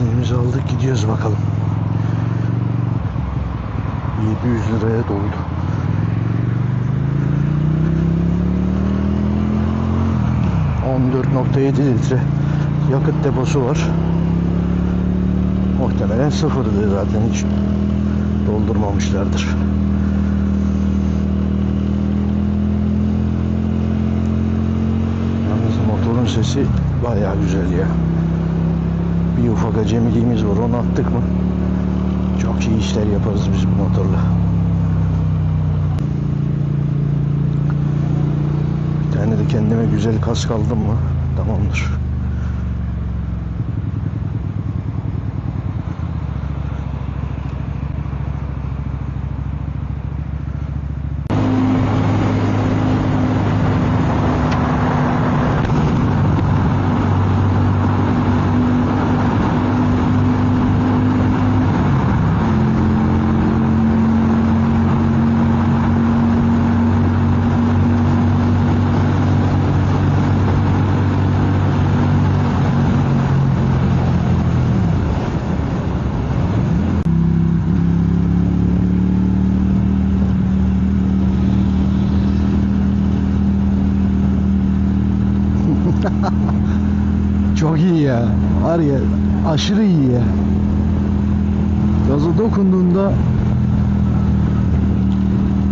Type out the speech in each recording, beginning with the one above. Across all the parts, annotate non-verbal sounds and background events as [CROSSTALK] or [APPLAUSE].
Benzinimizi aldık gidiyoruz bakalım. 700 liraya doldu. ...14.7 litre yakıt deposu var. Muhtemelen sıfırdı zaten hiç doldurmamışlardır. Yalnız motorun sesi bayağı güzel ya. Bir ufak acemiliğimiz var onu attık mı çok iyi işler yaparız biz bu motorla. Bir tane de kendime güzel kask aldım mı tamamdır. [LAUGHS] Çok iyi ya. Var ya aşırı iyi ya. Gaza dokunduğunda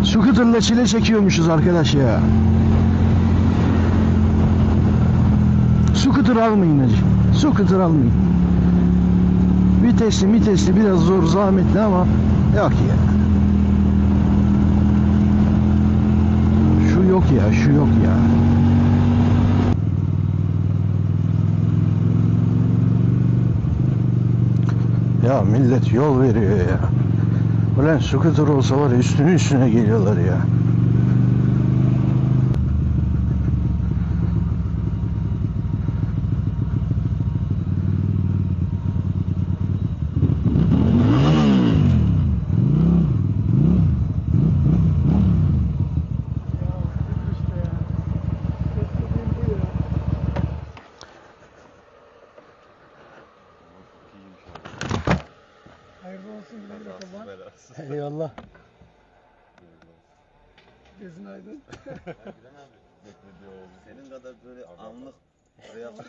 scooterla çile çekiyormuşuz arkadaş ya. Scooter almayın hacı. Scooter almayın. Vitesli vitesli biraz zor zahmetli ama yok ya. Şu yok ya şu yok ya. Ya millet yol veriyor ya. Ulan scooter olsa var üstüne üstüne geliyorlar ya. Olsun güle güle kurban. Eyvallah. Gözün aydın. [LAUGHS] Senin kadar böyle anlık reaksiyon